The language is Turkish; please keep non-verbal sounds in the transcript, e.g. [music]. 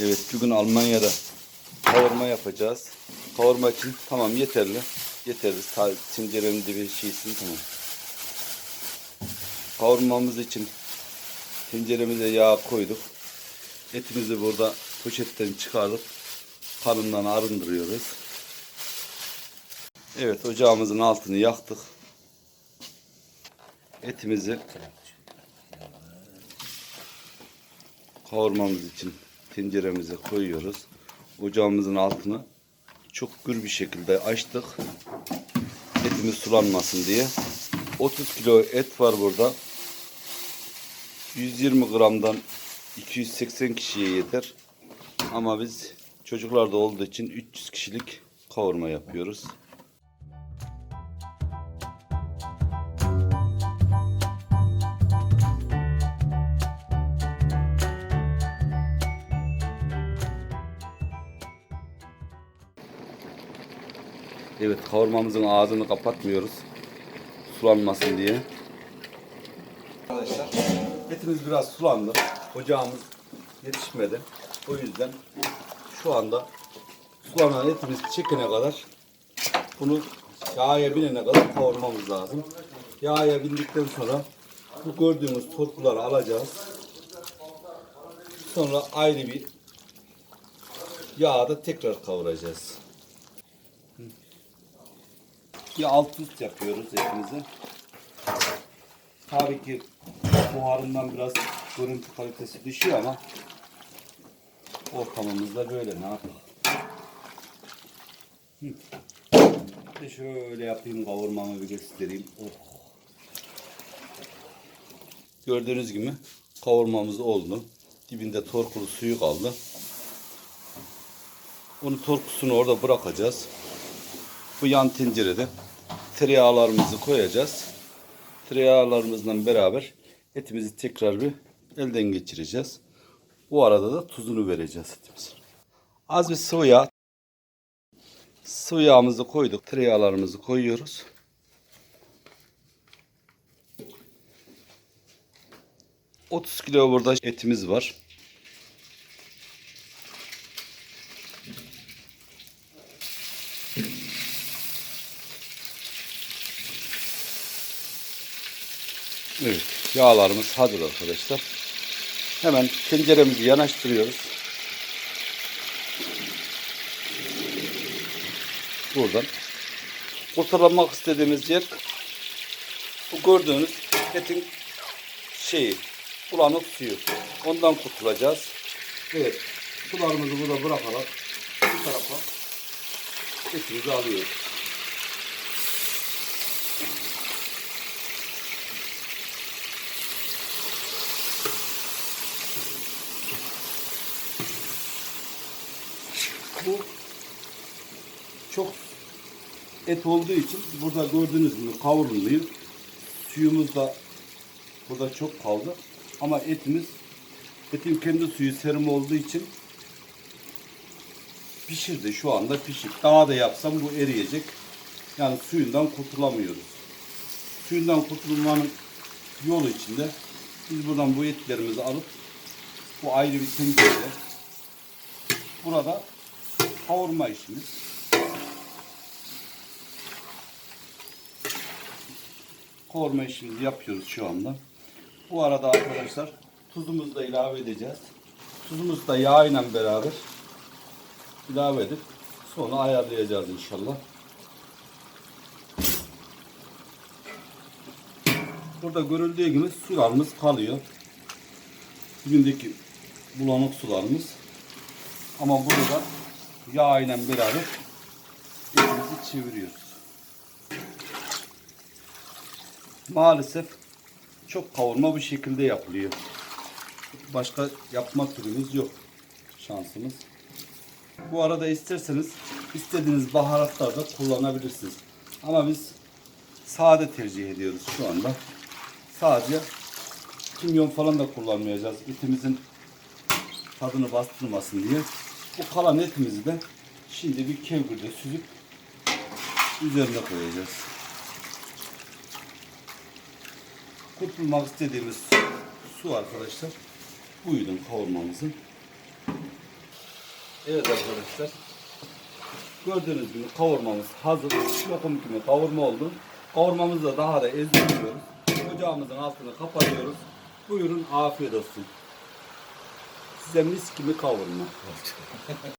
Evet bugün Almanya'da kavurma yapacağız. Kavurma için tamam yeterli. Yeterli. Tencerenin dibi şeysin tamam. Kavurmamız için tenceremize yağ koyduk. Etimizi burada poşetten çıkardık. Kanından arındırıyoruz. Evet ocağımızın altını yaktık. Etimizi kavurmamız için tenceremize koyuyoruz. Ocağımızın altını çok gür bir şekilde açtık. Etimiz sulanmasın diye. 30 kilo et var burada. 120 gramdan 280 kişiye yeter. Ama biz çocuklar da olduğu için 300 kişilik kavurma yapıyoruz. Evet kavurmamızın ağzını kapatmıyoruz. Sulanmasın diye. Arkadaşlar etimiz biraz sulandı. Ocağımız yetişmedi. O yüzden şu anda sulanan etimiz çekene kadar bunu yağa binene kadar kavurmamız lazım. Yağa bindikten sonra bu gördüğümüz torkuları alacağız. Sonra ayrı bir yağda tekrar kavuracağız. Bir alt üst yapıyoruz etimizi. Tabii ki buharından biraz görüntü kalitesi düşüyor ama ortamımızda böyle ne yapalım. De şöyle yapayım kavurmamı bir göstereyim. Oh. Gördüğünüz gibi kavurmamız oldu. Dibinde torkulu suyu kaldı. Onu torkusunu orada bırakacağız. Bu yan tencerede tereyağlarımızı koyacağız. Tereyağlarımızla beraber etimizi tekrar bir elden geçireceğiz. Bu arada da tuzunu vereceğiz etimizin. Az bir sıvı yağ. Sıvı yağımızı koyduk. Tereyağlarımızı koyuyoruz. ...30 kilo burada etimiz var. Evet, yağlarımız hazır arkadaşlar. Hemen tenceremizi yanaştırıyoruz. Buradan. Kurtarmak istediğimiz yer bu gördüğünüz etin şeyi, bulanık suyu. Ondan kurtulacağız. Evet, sularımızı burada bırakarak bu tarafa etimizi alıyoruz. Bu çok et olduğu için burada gördüğünüz gibi kavruluyor. Suyumuz da burada çok kaldı. Ama etimiz etin kendi suyu serum olduğu için pişirdi şu anda pişir. Daha da yapsam bu eriyecek. Yani suyundan kurtulamıyoruz. Suyundan kurtulmanın yolu içinde biz buradan bu etlerimizi alıp bu ayrı bir tencerede burada kavurma işimiz. Kavurma işimizi yapıyoruz şu anda. Bu arada arkadaşlar tuzumuzu da ilave edeceğiz. Tuzumuzu da yağ ile beraber ilave edip sonra ayarlayacağız inşallah. Burada görüldüğü gibi sularımız kalıyor. Dibindeki bulanık sularımız. Ama burada yağ ile beraber etimizi çeviriyoruz. Maalesef çok kavurma bu şekilde yapılıyor. Başka yapma türümüz yok. Şansımız. Bu arada isterseniz istediğiniz baharatlar da kullanabilirsiniz. Ama biz sade tercih ediyoruz şu anda. Sadece kimyon falan da kullanmayacağız. Etimizin tadını bastırmasın diye. Bu kalan etimizi de şimdi bir kevgirde süzüp üzerine koyacağız. Kurtulmak istediğimiz su arkadaşlar. Buyurun kavurmamızın. Evet arkadaşlar. Gördüğünüz gibi kavurmamız hazır. Lokum gibi kavurma oldu. Kavurmamızı da daha da ezdiriyoruz. Ocağımızın altını kapatıyoruz. Buyurun afiyet olsun. Size mis gibi kavurma. [laughs]